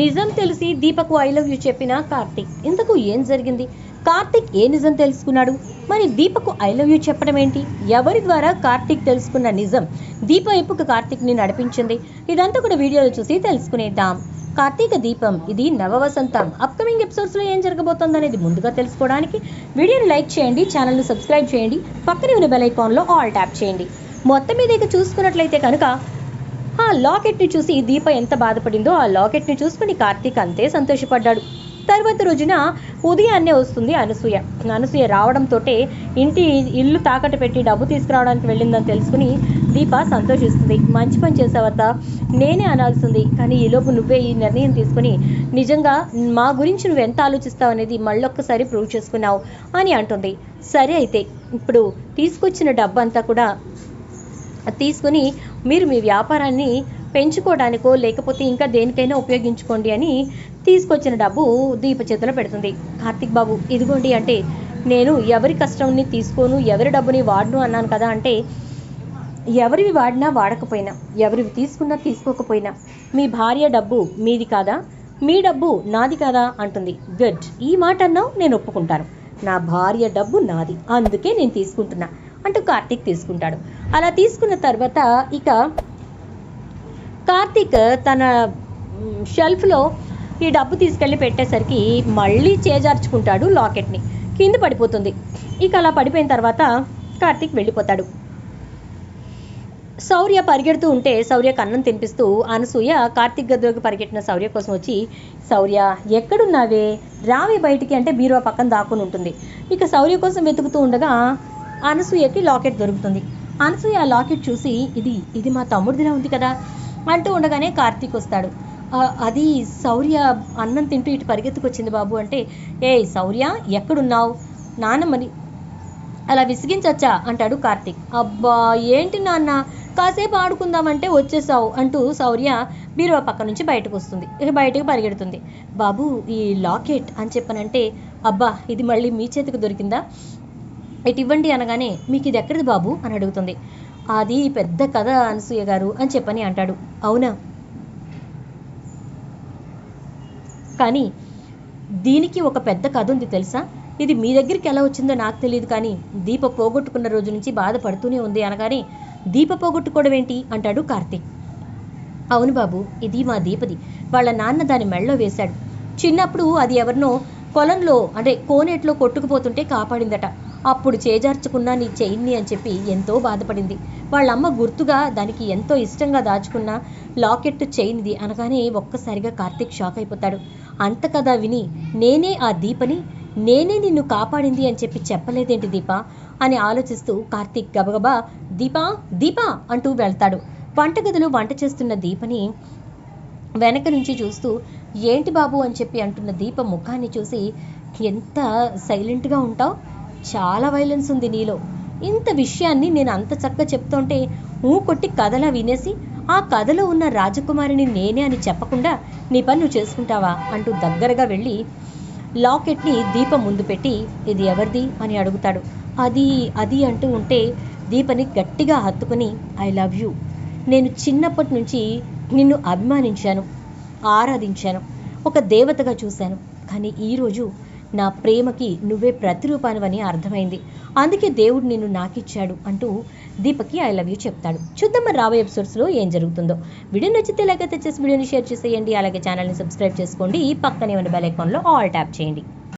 నిజం తెలిసి దీపకు I love you చెప్పిన కార్తిక్. ఇంతకు ఏం జరిగింది? కార్తిక్ ఏ నిజం తెలుసుకున్నాడు? మరి దీపకు ఐ లవ్ యూ చెప్పడం ఏంటి? ఎవరి ద్వారా కార్తిక్ తెలుసుకున్న నిజం? దీప వైపుకు కార్తిక్ని నడిపించింది? ఇదంతా కూడా వీడియోలో చూసి తెలుసుకునేద్దాం. కార్తీక దీపం ఇది నవవసంతం. అప్కమింగ్ ఎపిసోడ్స్లో ఏం జరగబోతుంది అనేది ముందుగా తెలుసుకోవడానికి వీడియోని లైక్ చేయండి ఛానల్ను సబ్స్క్రైబ్ చేయండి పక్కనే ఉన్న బెల్ ఐకాన్లో ఆల్ ట్యాప్ చేయండి. మొత్తం మీద ఇక చూసుకున్నట్లయితే కనుక ఆ లాకెట్ని చూసి దీప ఎంత బాధపడిందో ఆ లాకెట్ని చూసుకుని కార్తీక్ అంతే సంతోషపడ్డాడు. తర్వాత రోజున ఉదయాన్నే వస్తుంది అనసూయ. అనసూయ రావడంతో ఇంటి ఇల్లు తాకట్టు పెట్టి డబ్బు తీసుకురావడానికి వెళ్ళిందని తెలుసుకుని దీప సంతోషిస్తుంది. మంచి పని చేసావత నేనే అనాల్సింది. కానీ ఈలోపు నువ్వే ఈ నిర్ణయం తీసుకుని నిజంగా మా గురించి నువ్వు ఎంత ఆలోచిస్తావు అనేది మళ్ళొక్కసారి ప్రూవ్ చేసుకున్నావు అని అంటుంది. సరే అయితే ఇప్పుడు తీసుకొచ్చిన డబ్బు అంతా కూడా తీసుకుని మీరు మీ వ్యాపారాన్ని పెంచుకోవడానికో లేకపోతే ఇంకా దేనికైనా ఉపయోగించుకోండి అని తీసుకొచ్చిన డబ్బు దీప చేతిలో పెడుతుంది. కార్తిక్ బాబు ఇదిగోండి అంటే నేను ఎవరి కష్టంని తీసుకోను ఎవరి డబ్బుని వాడను అన్నాను కదా అంటే ఎవరివి వాడినా వాడకపోయినా ఎవరివి తీసుకున్నా తీసుకోకపోయినా మీ భార్య డబ్బు మీది కాదా? మీ డబ్బు నాది కాదా? అంటుంది. గుడ్. ఈ మాట అన్నావు నేను ఒప్పుకుంటాను. నా భార్య డబ్బు నాది. అందుకే నేను తీసుకుంటున్నా. అంటూ కార్తీక్ తీసుకుంటాడు. అలా తీసుకున్న తర్వాత ఇక కార్తీక్ తన షెల్ఫ్లో ఈ డబ్బు తీసుకెళ్ళి పెట్టేసరికి మళ్ళీ చేజార్చుకుంటాడు లాకెట్ని. కింద పడిపోతుంది. ఇక అలా పడిపోయిన తర్వాత కార్తీక్ వెళ్ళిపోతాడు. శౌర్య పరిగెడుతూ ఉంటే శౌర్యకు అన్నం తినిపిస్తూ అనసూయ కార్తీక్ గదిలోకి పరిగెట్టిన శౌర్య కోసం వచ్చి శౌర్య ఎక్కడున్నావే? రావి బయటికి. అంటే బీరువా పక్కన దాక్కుని ఉంటుంది. ఇక శౌర్య కోసం వెతుకుతూ ఉండగా అనసూయకి లాకెట్ దొరుకుతుంది. అనసూయ ఆ లాకెట్ చూసి ఇది ఇది మా తమ్ముడిదిలా ఉంది కదా? అంటూ ఉండగానే కార్తీక్ వస్తాడు. అది శౌర్య అన్నం తింటూ ఇటు పరిగెత్తుకొచ్చింది బాబు అంటే ఏ శౌర్య ఎక్కడున్నావు? నాన్నమ్మని అలా విసిగించచ్చా? అంటాడు కార్తీక్. అబ్బా ఏంటి నాన్న? కాసేపు ఆడుకుందామంటే వచ్చేసావు అంటూ శౌర్య బీరువా పక్క నుంచి బయటకు వస్తుంది. ఇక బయటకు పరిగెడుతుంది. బాబు ఈ లాకెట్ అని చెప్పనంటే అబ్బా ఇది మళ్ళీ మీ చేతికి దొరికిందా? ఇటు ఇవ్వండి అనగానే మీకు ఇది ఎక్కడిది బాబు? అని అడుగుతుంది. అది పెద్ద కథ అనసూయ గారు అని చెప్పని అంటాడు. అవునా? కానీ దీనికి ఒక పెద్ద కథ ఉంది తెలుసా? ఇది మీ దగ్గరికి ఎలా వచ్చిందో నాకు తెలియదు కానీ దీప పోగొట్టుకున్న రోజు నుంచి బాధపడుతూనే ఉంది అనగానే దీప పోగొట్టుకోవడం ఏంటి? అంటాడు కార్తీక్. అవును బాబు ఇది మా దీపది. వాళ్ళ నాన్న దాని మెళ్ళలో వేశాడు. చిన్నప్పుడు అది ఎవరినో పొలంలో అంటే కోనేట్లో కొట్టుకుపోతుంటే కాపాడిందట. అప్పుడు చేజార్చుకున్న నీ చెయ్యిని అని చెప్పి ఎంతో బాధపడింది. వాళ్ళమ్మ గుర్తుగా దానికి ఎంతో ఇష్టంగా దాచుకున్న లాకెట్ చైన్ది అనగానే ఒక్కసారిగా కార్తీక్ షాక్ అయిపోతాడు. అంత కదా విని నేనే ఆ దీపని నేనే నిన్ను కాపాడింది అని చెప్పి చెప్పలేదేంటి దీప? అని ఆలోచిస్తూ కార్తీక్ గబగబా దీపా దీపా అంటూ వెళ్తాడు. వంటగదిలో వంట చేస్తున్న దీపని వెనక నుంచి చూస్తూ ఏంటి బాబు అని చెప్పి అంటున్న దీప ముఖాన్ని చూసి ఎంత సైలెంట్గా ఉంటావు? చాలా వైలెన్స్ ఉంది నీలో. ఇంత విషయాన్ని నేను అంత చక్కగా చెప్తుంటే ఊ కొట్టి కథలా వినేసి ఆ కథలో ఉన్న రాజకుమారిని నేనే అని చెప్పకుండా నీ పని నువ్వు చేసుకుంటావా అంటూ దగ్గరగా వెళ్ళి లాకెట్ని దీపం ముందు పెట్టి ఇది ఎవరిది అని అడుగుతాడు. అది అది అంటూ ఉంటే దీపని గట్టిగా హత్తుకుని ఐ లవ్ యూ నేను చిన్నప్పటి నుంచి నిన్ను అభిమానించాను ఆరాధించాను ఒక దేవతగా చూశాను. కానీ ఈరోజు నా ప్రేమకి నువ్వే ప్రతిరూపానివని అర్థమైంది. అందుకే దేవుడు నిన్ను నాకిచ్చాడు అంటూ దీపకి ఐ లవ్ యూ చెప్తాడు. చూద్దాం మరి రాబోయే ఎపిసోడ్స్లో ఏం జరుగుతుందో. వీడియో నచ్చితే లైక్ అయితే చేసి వీడియోని షేర్ చేసేయండి. అలాగే ఛానల్ని సబ్స్క్రైబ్ చేసుకోండి. ఈ పక్కనే ఉన్న బెల్ ఐకాన్లో ఆల్ ట్యాప్ చేయండి.